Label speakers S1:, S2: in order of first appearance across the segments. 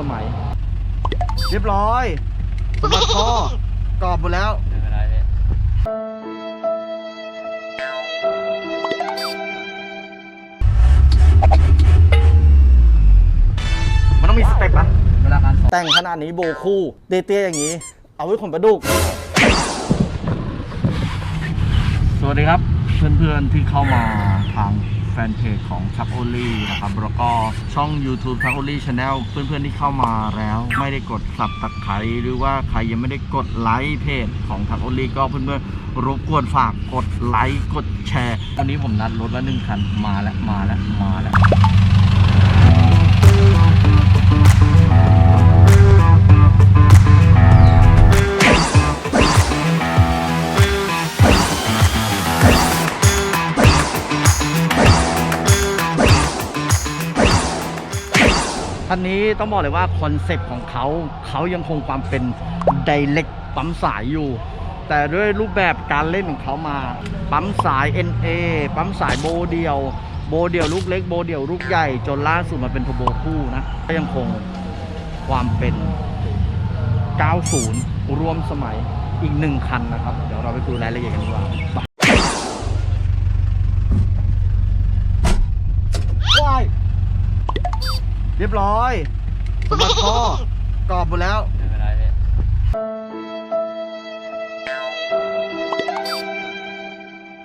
S1: สมัย เรียบร้อยสมบัติพ่อกรอบหมดแล้ว
S2: ไม่เป็นไรพี่
S1: มันต้องมีสเต็ปอะเวลาการแต่งขนาดนี้โบคู่เตี้ยๆอย่างนี้ เอาไว้ขนปลาดุก สวัสดีครับ เพื่อนๆที่เข้ามาทางแฟ นเพจของทักโอลี่นะครับแล้วก็ช่อง YouTube ชักโอลี่ชาแนลเพื่อนๆที่เข้ามาแล้ว ไม่ได้กดสับตะไคร้หรือว่าใครยังไม่ได้กดไลค์เพจของทักโอลี่ก็เพื่อนๆรบกวนฝากกดไลค์กดแชร์วันนี้ผมนัดรถละหนึ่งคันมาแล้วมาแล้วมาแล้ว คันนี้ต้องบอกเลยว่าคอนเซปต์ของเขาเขายังคงความเป็นไดเ c กปั๊มสายอยู่ แต่ด้วยรูปแบบการเล่นของเขามา ปั๊มสาย NA ปั๊มสายโบเดียว โบเดียวลูกเล็กโบเดียวลูกใหญ่จนล่าสุดมาเป็นทโบคู่นะก็ยังคงความเป็น 90ร่วมสมัยอีกหนึ่งคันนะครับ เดี๋ยวเราไปดูรายละเอียดกันดีกว่าไปว้าย เรียบร้อยสมบัติพ่อกรอบหมดแล้ว
S2: ไม่เป็นไรพี่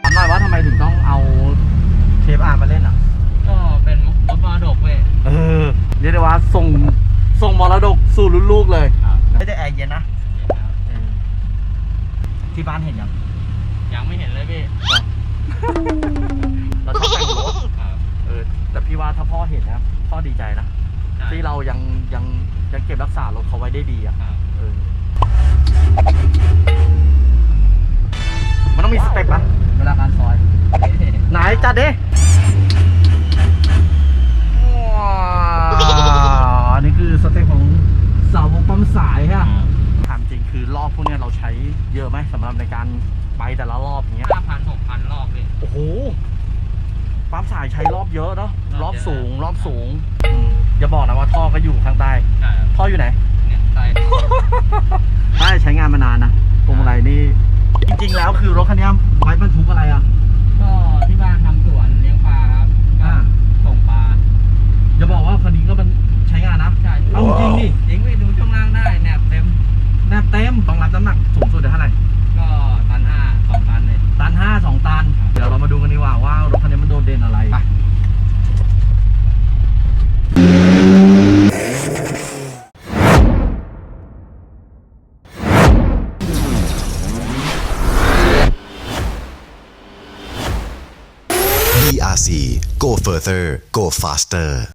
S1: ถามหน่อยว่าทำไมถึงต้องเอาเทปอาร์มาเล่นอะ
S2: ก็เป็นรถมรดกเว้ย
S1: เออ เรียกได้ว่าส่งส่งมรดกสู่รุ่นลูกเลย
S2: ครับ
S1: ไม่ได้แอร์เย็นนะเออที่บ้านเห็นยัง
S2: ยังไม่เห็นเลยพี่
S1: เราชอบแต่งรถ
S2: ครับ
S1: เออ แต่พี่ว่าถ้าพ่อเห็นนะ พ่อดีใจนะ
S2: ใช่
S1: ที่เรายังยังยังเก็บรักษารถเขาไว้ได้ดีอะ
S2: ครับ
S1: เออมันต้องมีสเต็ปอะเวลาการซอย ไหนจัดดิว้าวอันนี้คือสเต็ปของเสาวงปั๊มสายฮะถามจริงคือรอบพวกเนี้ยเราใช้เยอะไหมสำหรับในการไปแต่ละรอบอย่างเงี้ย
S2: ห้าพันหกพันรอบพี่
S1: โอ้โหปั๊มสายใช้รอบเยอะเนาะร
S2: ร
S1: อ
S2: อ
S1: บบ
S2: เยอะ
S1: สูงรอบสูง อืมอย่าบอกนะว่าท่อก็อยู่ข้างใต้
S2: ใช่ครับ
S1: ท่ออยู่ไหน
S2: เนี่ยใต้
S1: ใช่ใช้งานมานานนะพวงมาลัยนี่ จริงๆแล้วคือรถคันเนี้ยไว้บรรทุกอะไรอะ
S2: ก็ที่บ้านทำสวนเลี้ยงปลาครับก็
S1: อ่า
S2: ส่งปลา
S1: อย่าบอกว่าคัน
S3: Go faster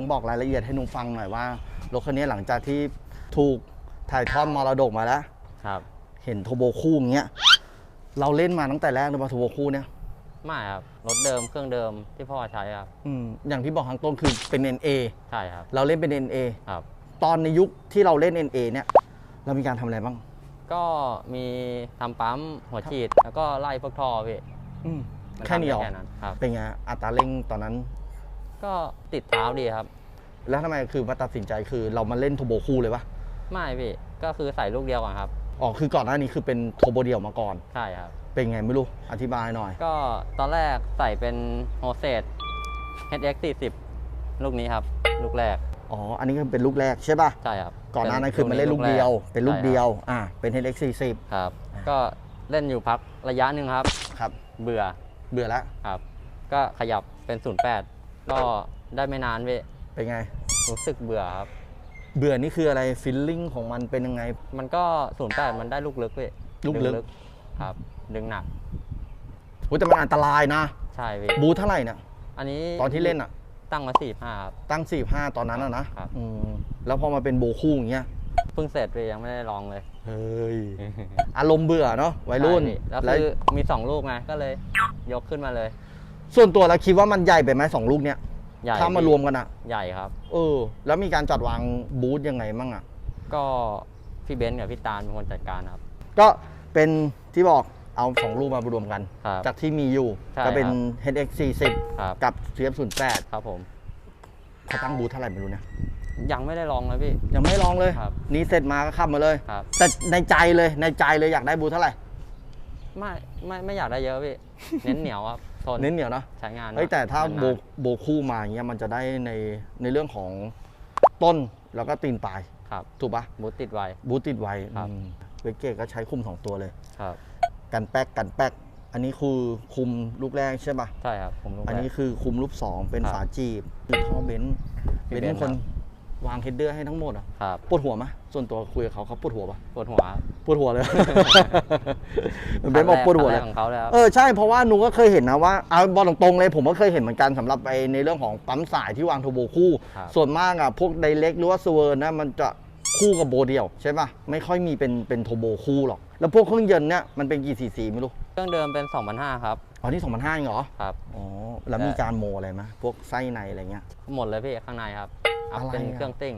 S1: องบอกรายละเอียดให้หนุ่มฟังหน่อยว่ารถคันนี้หลังจากที่ถูกถ่ายทอดมรดกมาแล้ว
S2: ครับ
S1: เห็นโทโบคู่อย่างเงี้ยเราเล่นมาตั้งแต่แรกเลยป่ะโทโบคู่เนี่ย
S2: ไม่ครับรถเดิมเครื่องเดิมที่พ่อใช้ครับ
S1: อืมอย่างที่บอกข้างต้นคือเป็น NA
S2: ใช่ครับ
S1: เราเล่นเป็น NA
S2: ครับ
S1: ตอนในยุคที่เราเล่น NA เนี่ย เรามีการทำอะไรบ้าง
S2: ก็มีทำปั๊มหัวฉีดแล้วก็ไล่พวกท่อพี่
S1: อืม
S2: มั
S1: แค่นี้เหรอ
S2: ทำได้แค่นั้นครับ
S1: เป็นไงอัตราเร่งตอนนั้น
S2: ก็ติดเท้าดีครับ
S1: แล้วทำไมคือมาตัดสินใจคือเรามาเล่นโทโบคู่เลยปะ
S2: ไม่พี่ก็คือใส่ลูกเดียวก่อนครับ
S1: อ๋อคือก่อนหน้านี้คือเป็นโทโบเดียวมาก่อน
S2: ใช่ครับ
S1: เป็นไงไม่รู้อธิบายหน่อย
S2: ก็ตอนแรกใส่เป็นโฮเซต HX 40 ลูกนี้ครับ ลูกแรก
S1: อ๋อ อันนี้คือเป็นลูกแรกใช่ป่ะ
S2: ใช่ครับ
S1: ก่อนหน้านั้นคือมันเล่นลูกเดียว เป็นลูกเดียว อ่า เป็น HX 40
S2: ครับ ก็เล่นอยู่พักระยะหนึ่งครับ
S1: ครับ
S2: เบื่อ
S1: เบื่อแล้ว
S2: ครับ ก็ขยับเป็น 08 ก็ได้ไม่นานพี่
S1: เป็นไง
S2: รู้สึกเบื่อครับ
S1: เบื่อนี่คืออะไรฟิลลิ่งของมันเป็นยังไง
S2: มันก็ศูนย์แปดมันได้ลูกลึกพี่
S1: ลูกลึก
S2: ดึงครับ ดึงหนัก
S1: โอ้ยแต่มันอันตรายนะ
S2: ใช่พี่
S1: บูทเท่าไหร่เนี่ย
S2: อันนี้
S1: ตอนที่เล่นอะ
S2: ตั้งมาสี่ห้าครับ
S1: ตั้ง 45 ตอนนั้นอะนะครับ อืมแล้วพอมาเป็นโบคู่อย่างเงี้ย
S2: เพิ่งเสร็จพี่ยังไม่ได้ลองเลย
S1: เฮ้ยอารมณ์เบื่อเนาะวัยรุ่น
S2: ใช่พี่แล้ว
S1: แล้ว
S2: คือมีสองลูกไงก็เลยยกขึ้นมาเลย
S1: ส่วนตัวแล้วคิดว่ามันใหญ่ไปไหมสองลูกเนี้ย
S2: ใหญ่
S1: ถ้ามารวมกันอะ
S2: ใหญ่ครับ
S1: เออ แล้วมีการจัดวางบูธยังไงมั่งอะ
S2: ก็พี่เบนซ์กับพี่ตาลเป็นคนจัดการครับ
S1: ก็เป็นที่บอกเอาสองลูกมารวมกัน
S2: ครับ
S1: จากที่มีอยู่
S2: ใช่
S1: ก็เป็น
S2: ครับ
S1: HX
S2: ครับ
S1: 40กับ CF 08
S2: ครับผม
S1: เขาตั้งบูธเท่าไหร่ไม่รู้เนี่ย
S2: ยังไม่ได้ลองเลยพี่
S1: ยังไม่ลองเลย
S2: ครับ
S1: นี่เสร็จมาก็ขับมาเลย
S2: ครับ
S1: แต่ในใจเลยในใจเลยอยากได้บูธเท่าไหร่
S2: ไม่ไม่ไม่อยากได้เยอะพี่ เน้นเหนียวครับ ทน
S1: เน้นเหนียวนะ
S2: ใช้งาน
S1: เฮ้ยแต่ถ้าโบ
S2: นน
S1: โบคู่มาอย่างเงี้ยมันจะได้ในในเรื่องของต้นแล้วก็ตีนปลาย
S2: ครับ
S1: ถูกปะ
S2: บูทติดไว
S1: บูธติดไว
S2: ครับ
S1: อืมเวกเกตก็ใช้คุมสองตัวเลย
S2: ครับ
S1: กันแป๊กกันแป๊กอันนี้คือคุมลูกแรกใช่ปะ
S2: ใช่ครับผมรู้
S1: อันนี้
S2: แล้ว
S1: คือคุมลูกสองเป็น
S2: ครับ
S1: ฝาจีบคือท่อเบนซ์
S2: พี่
S1: เบนซ์
S2: เบนซ์
S1: เป็นคน
S2: ครับ
S1: วางเฮดเดอร์ให้ทั้งหมดอะ
S2: ครับ
S1: ปวดหัวไหมส่วนตัวคุยกับเขาเขาปวดหัวปะ
S2: ปวดหัวครับ
S1: ปวดหัวเลยเบนซ์บอกปวดหัว
S2: ค
S1: เล
S2: รั้
S1: ย
S2: งแรกของเขาแล้ว
S1: เออใช่เพราะว่าหนูก็เคยเห็นนะว่าเอาบอลตรงๆเลยผมก็เคยเห็นเหมือนกันสำหรับไอในเรื่องของปั๊มสายที่วางโทโบคู่
S2: ครับ
S1: ส่วนมากอะพวกไดเล็กหรือว่าสเวอร์นะมันจะคู่กับโบเดียวใช่ป่ะไม่ค่อยมีเป็นเป็นโทโบคู่หรอก แล้วพวกเครื่องยนต์เนี่ยมันเป็นกี่ซีซีไม่รู้
S2: เครื่องเดิมเป็น 2,500 ครับ
S1: อ๋อนี่2005เองเหรอ
S2: ครับ
S1: อ๋อแล้วมีการโมอะไรไหมพวกไส้ในอะไรเงี้ย
S2: หมดเลยพี่ข้างในครับอัพ
S1: อะไร
S2: เป็น
S1: อะ
S2: เครื่องติ้ง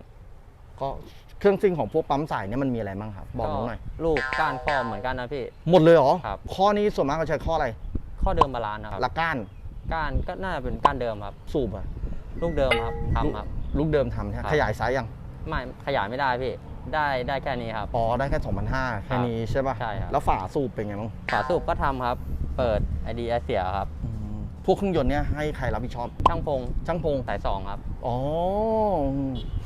S1: ก็เครื่องซิ่งของพวกปั๊มสายเนี่ยมันมีอะไรบ้างครับ บอกหนูหน่อย
S2: ลูกก้านข้อเหมือนกันนะพี่
S1: หมดเลยเหรอ
S2: ครับ
S1: ข้อนี้ส่วนมากเขาใช้ข้ออะไร
S2: ข้อเดิมบาลานซ์นะครับ
S1: ละก้าน
S2: ก้านก็น่าจะเป็นก้านเดิมครับ
S1: สูบอะ
S2: ลูกเดิมครับทำครับ
S1: ลูกเดิมทำใช่ไหม
S2: ครับ
S1: ขยายไซส์ยัง
S2: ไม่ขยายไม่ได้พี่ ได้ได้แค่นี้ครับ
S1: อ๋อได้แค่2,500แค่นี้ใช่ป่ะ
S2: ใช่ครับ
S1: แล้วฝาสูบเป็นไงบ้าง
S2: ฝาสูบก็ทำครับ เปิดไอดีไอเสียครับ
S1: อืมพวกเครื่องยนต์เนี่ยให้ใครรับผิดชอบ
S2: ช่างพง
S1: ช่างพง
S2: สายสองครับ
S1: อ๋อ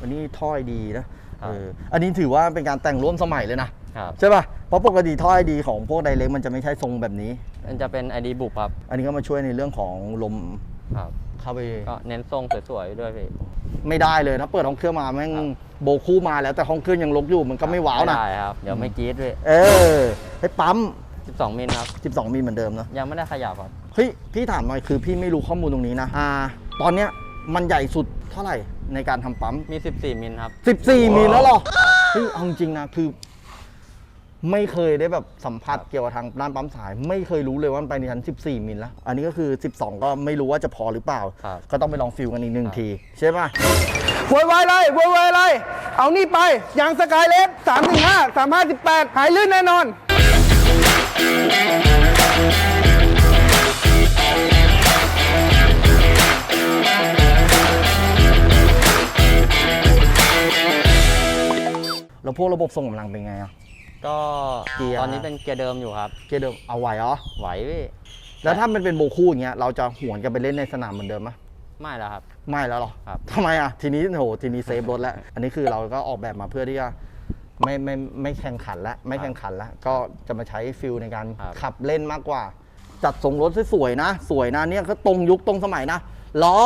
S1: อันนี้ท่อยดีนะครับ เอออันนี้ถือว่าเป็นการแต่งร่วมสมัยเลยนะครับ ใช่ป่ะเพราะปกติท่อยดีของพวกไดเล็กมันจะไม่ใช่ทรงแบบนี้
S2: มันจะเป็นไอดีบุกครับ
S1: อันนี้ก็มาช่วยในเรื่องของลม
S2: ครับ
S1: เข้าไป
S2: ก็เน้นทรงสวยๆด้วยพี่
S1: ไม่ได้เลยถ้าเปิดห้องเครื่องมาแม่ง
S2: ครับ
S1: โบกคู่มาแล้วแต่ห้องเครื่องยังลกอยู่มันก็ไม่ว้าวนะ
S2: ไม่ได้ครับ เดี๋ยวไม่กรี๊ดพี่
S1: เออให้ปั๊ม
S2: 12มิลครับ
S1: 12มิลเหมือนเดิมเนอะ
S2: ยังไม่ได้ขยับครับ
S1: เฮ้ยพี่ถามหน่อยคือพี่ไม่รู้ข้อมูลตรงนี้นะอ่าตอนเนี้ยมันใหญ่สุดเท่าไหร่ในการทำปั๊ม
S2: มี 14มิลครับ
S1: 14มิลแล้วเหรอเฮ้ยเอาจริงๆนะคือ ไม่เคยได้แบบสัมผัส
S2: ครับ
S1: เกี่ยวกับทางด้านปั๊มสาย ไม่เคยรู้เลยว่ามันไปในชั้น 14 มิลแล้ว อันนี้ก็คือ 12 ก็ไม่รู้ว่าจะพอหรือเปล่า
S2: ครับ
S1: ก็ต้องไปลองฟิลกันอีกหนึ่ง
S2: ครับ
S1: ที ใช่ไหม
S4: โวยวายเลยโวยวายเลย เอานี่ไปยางสกายเลส3 1 5 3 5 18หายลื่นแน่นอน
S1: แล้วพวกระบบส่งกำลังเป็นไงอะ
S2: ก็
S1: เกียร์
S2: ตอนนี้เป็นเกียร์เดิมอยู่ครับ
S1: เกียร์เดิมเอาไหวเหรอ
S2: ไหวพี่
S1: แล้วถ้ามันเป็นโบคู่อย่างเงี้ยเราจะหวนกันไปเล่นในสนามเหมือนเดิมไหม
S2: ไม่แล้วครับ
S1: ไม่แล้วเหรอ
S2: ครับ
S1: ทำไมอะทีนี้โหทีนี้เซฟรถแล้ว อันนี้คือเราก็ออกแบบมาเพื่อที่จะ ไม่ไม่ไม่แข่งขันแล้วไม่แข่งขันแล้วก็จะมาใช้ฟิลในการ
S2: ครับ
S1: ขับเล่นมากกว่า จัดทรงรถสวยๆนะ สวยนะเนี่ยก็ตรงยุคตรงสมัยนะล้อ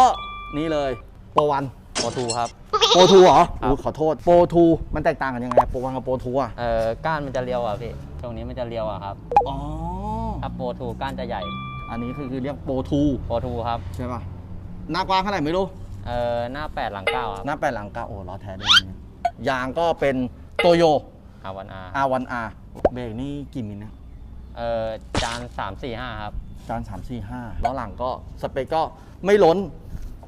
S1: นี่เลยโปรวัน
S2: โอทูครับ
S1: โปรทูเหรอ
S2: ครับ
S1: อุ๊ยขอโทษโปรทูมันแตกต่างกันยังไงโปรวันกับโปรทูอะ
S2: เอ่อก้านมันจะเรียวอะพี่ตรงนี้มันจะเรียวอะครับ
S1: อ๋อ
S2: ถ้าโปรทูก้านจะใหญ่
S1: อันนี้คือคือเรียกโปรทู
S2: โปรทูครับ
S1: ใช่ป่ะหน้ากว้างเท่าไหร่ไม่รู้
S2: เอ่อหน้า 8 หลัง9ครับ
S1: หน้าแปดหลังเก้าโอ้ล้อแท้ด้วยเนี่ยยางก็เป็น โตโย
S2: อาวันอา
S1: R1R เบรกนี่กี่มิลนะ
S2: เอ่อจาน 3 4 5 ครับ
S1: จาน3 4 5ล้อหลังก็สเปคก็ไม่ล้น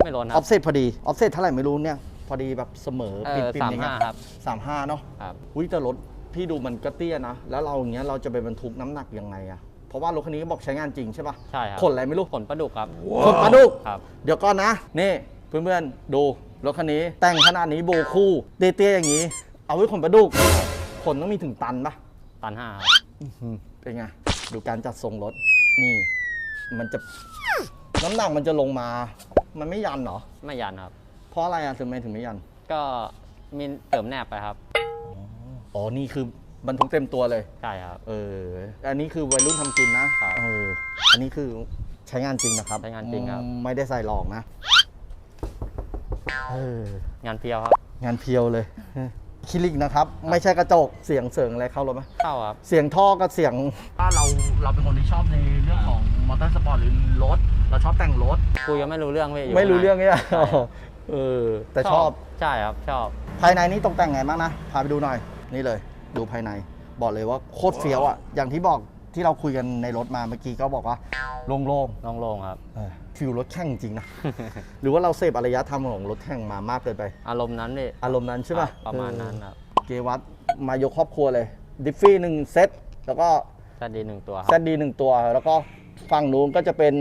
S2: ไม่ล้น
S1: อ
S2: ค
S1: อ
S2: รั
S1: ฟ
S2: บ
S1: เซตพอดี ออฟเซตเท่าไหร่ไม่รู้เนี่ย พอดีแบบเสมอ
S2: เอ
S1: ปิด
S2: อ
S1: ปิดอย่างเงี้ย
S2: 35ครับ
S1: สามห้าเนาะ
S2: ครับ
S1: อุ้ยแต่รถพี่ดูมันก็เตี้ยนะ แล้วเราอย่างเงี้ยเราจะไปบรรทุกน้ำหนักยังไงอะเพราะว่ารถคันนี้ก็บอกใช้งานจริงใช่ปะ
S2: ใช่ครับ
S1: ขนอะไรไม่รู้
S2: ผลประดุกครับ
S1: ขนปลาดุก
S2: ครับ
S1: เดี๋ยวก่อนนะ นี่เพื่อนๆ ดูรถคันนี้แต่งขนาดนี้โบคู่ เตี้ยๆอย่างนี้ เอาไว้ขนปลาดุกขนต้องมีถึงตันปะ
S2: ตัน5ครับ
S1: อื้อหือเป็นไงดูการจัดทรงรถนี่มันจะน้ำหนักมันจะลงมา มันไม่ยันเหรอ
S2: ไม่ยันครับ
S1: เพราะอะไรอะถึงไม่ถึงไม่ยัน
S2: ก็มีเติมแนบไปครับ
S1: อ๋อ นี่คือบรรทุกเต็มตัวเลย
S2: ใช่ครับ
S1: เออ อันนี้คือวัยรุ่นทำกินนะครับเออ อันนี้คือใช้งานจริงนะครับ
S2: ใช้งานจริงครับ
S1: อืมไม่ได้ใส่หลอกนะ เออ
S2: งานเพียวครับ
S1: งานเพียวเลย คิลิกนะครับ ไม่ใช่กระจกเสียงเสียงอะไรเข้ารถไหม
S2: เข้าครับ
S1: เสียงท่อกับเสียง ถ้าเราเราเป็นคนที่ชอบในเรื่องของมอเตอร์สปอร์ตหรือรถ เราชอบแต่งรถ
S2: คุยยังไม่รู้เรื่องพี่ยู่
S1: ไม่รู้เรื่อง
S2: ข้า
S1: เนี่ย
S2: ใช่
S1: เออแต่ชอบ
S2: ใช่ครับชอบ
S1: ภายในนี้ตกแต่งไงบ้างนะ พาไปดูหน่อย นี่เลย ดูภายใน บอกเลยว่าโคตรเฟี้ยวอะ อย่างที่บอก ที่เราคุยกันในรถมาเมื่อกี้ก็บอกว่าโล่ง
S2: โล่งๆครับ
S1: ๆเออฟิลรถแข่งจริงนะ หรือว่าเราเสพอารยธรรมของรถแข่งมามากเกินไป
S2: อารมณ์นั้นพี่
S1: อารมณ์นั้นใช่ป่ะ
S2: ประมาณนั้นครับ
S1: เออเกวัตมายกครอบครัวเลย ดิฟฟี่หนึ่งเซตแล้วก็
S2: จะดีหนึ่งตัวค
S1: แซ
S2: รับ
S1: ดดีหนึ่งตัว แล้วก็ฝั่งนู้นก็จะเป็น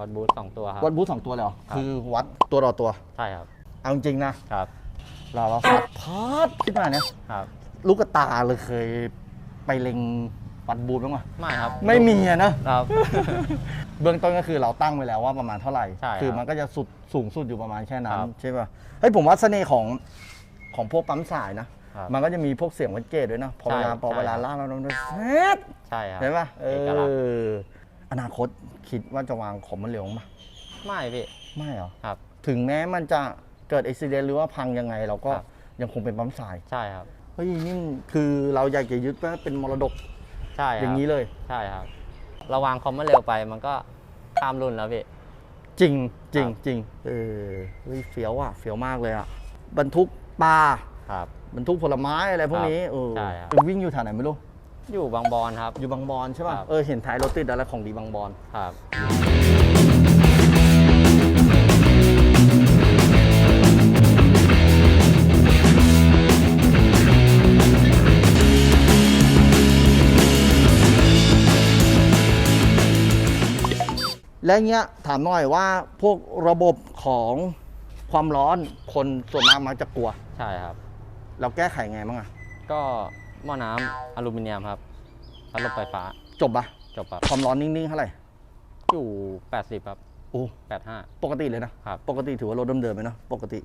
S2: วัดบูธสองตัวครับ
S1: วัดบูธสองตัวเลยเหรอ
S2: ครับ
S1: คือวัดตัวต่อตัว
S2: ใช่ครับ
S1: เอาจริงๆนะ
S2: ครับ
S1: เราเราสัตว์พาดขึ้นมาเนี่ย
S2: ครับ
S1: ลูกกระตาเลยเคยไปเล็ง วัดบูธบ้างไหม
S2: ไม่ครับ
S1: ไม่มีอะนะ
S2: ครับ
S1: เบื้องต้นก็คือเราตั้งไว้แล้วว่าประมาณเท่าไหร่
S2: ใช่ครับ
S1: คือมันก็จะสุดสูงสุดอยู่ประมาณแค่นั้น
S2: ครับ
S1: ใช่ป่ะ เฮ้ยผมว่าเสน่ห์ของของพวกปั๊มสายนะ
S2: ครับ
S1: มันก็จะมีพวกเสียงวัดเกตด้วยนะ พอ
S2: ใช่
S1: เวลาพอ
S2: ใช่
S1: เวลา
S2: ครับ
S1: ล่างเราต้องเซต
S2: ใช่ครับ
S1: เห็นป่ะเอ
S2: เอกลักษณ์
S1: ออนาคตคิดว่าจะวางของมันเร็วมั้ย
S2: ไม่พี่
S1: ไม่เหรอ
S2: ครับ
S1: ถึงแม้มันจะเกิดอุบิเหตุหรือว่าพังยังไง เราก็
S2: ครับ
S1: ยังคงเป็นปั๊มสาย
S2: ใช่ครับ
S1: เฮ้ยนี่คือเราอยากจะยึดว่าเป็นมรดก
S2: ใช่ครับ
S1: อย่างนี้เลย
S2: ใช่ครับเราวางคอมมาเร็วไปมันก็ข้ามรุ่นแล้วพี่
S1: จริงจริง
S2: ครับ
S1: จริงเออเฮ้ยเฟี้ยวอะเฟี้ยวมากเลยอะบรรทุกปลา
S2: ครับ
S1: บรรทุกผลไม้อะไรพวกนี้
S2: ครับ
S1: เออ
S2: ใช่ครับ
S1: เป็นวิ่งอยู่แถวไหนไม่รู้
S2: อยู่บางบอนครับ
S1: อยู่บางบอนใช่ป่ะ
S2: ครับ
S1: เออ เห็นท้ายรถติดอะไรของดีบางบอน
S2: ครับ
S1: และเงี้ยถามหน่อยว่าพวกระบบของความร้อนคนส่วนมากมักจะกลัว
S2: ใช่ครับ
S1: เราแก้ไขไงบ้างอะ
S2: ก็หม้อน้ำอลูมิเนียมครับพัดลมไฟฟ้า
S1: จบปะ
S2: จบครับ
S1: ความร้อนนิ่งๆเท่าไหร่
S2: อยู่ 80 ครับ
S1: โอ้
S2: 85
S1: ปกติเลยนะ
S2: ครับ
S1: ปกติถือว่ารถเดิมๆไหมเนาะปกติ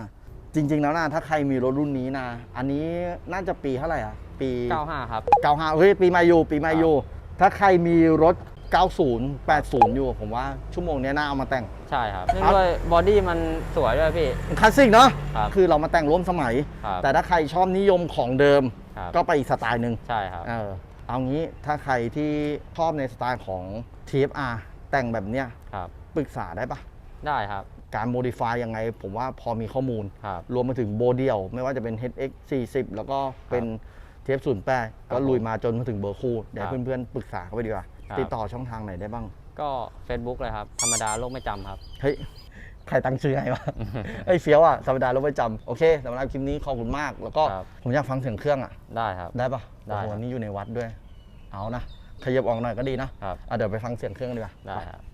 S1: 85 จริง ๆ แล้วนะถ้าใครมีรถรุ่นนี้นะ อันนี้น่าจะปีเท่าไหร่อะปี
S2: 95 ครับ
S1: 95 เฮ้ย ปีใหมาอยู่ปีใหมาอยู่ถ้าใครมีรถ 90 80 อยู่ผมว่าชั่วโมงเนี้ยน่าเอามาแต่ง
S2: ใช่ครับเนื่อง
S1: ครับ
S2: ด้วยบอดี้มันสวยด้วยพี่
S1: คลาสสิกเนาะ
S2: ครับ
S1: คือเรามาแต่งร่วมสมัย
S2: ครับ
S1: แต่ถ้าใครชอบนิยมของเดิม
S2: ครับ
S1: ก็ไปอีกสไตล์หนึ่ง
S2: ใช่ครับ
S1: เออเอางี้ถ้าใครที่ชอบในสไตล์ของ TFR แต่งแบบเนี้ย
S2: ครับ
S1: ปรึกษาได้ปะ
S2: ได้ครับ
S1: การโมดิฟายยังไง ผมว่าพอมีข้อมูล
S2: ครับ
S1: รวมมาถึงโบเดียว ไม่ว่าจะเป็น HX 40 แล้วก็เป็นเทปศูนย์แปด
S2: ครับ
S1: ก็ลุยมาจนมาถึงเบอร์คู่เดี๋ยว
S2: ครับ
S1: เพื่อนๆปรึกษาเข้าไปดีกว่า
S2: ครับ
S1: ติดต่อช่องทางไหนได้บ้าง
S2: ก็ Facebook เลยครับ ธรรมดาโลกไม่จำครับ
S1: เฮ้ย ใครตั้งชื่อให้วะ ไอ้ยเฟี้ยวอะธรรมดาเราไม่จำโอเคสำหรับคลิปนี้ขอบคุณมาก แล้วก็
S2: ครับ
S1: ผมอยากฟังเสียงเครื่องอะ
S2: ได้ครับ
S1: ได้ปะ
S2: ได้
S1: โอ้โห
S2: ครับ
S1: นี่อยู่ในวัดด้วย เอานะ ขยับออกหน่อยก็ดีนะ ครับ อะเดี๋ยวไปฟังเสียงเครื่องกันดีกว่า
S2: ได้ครับ
S1: ป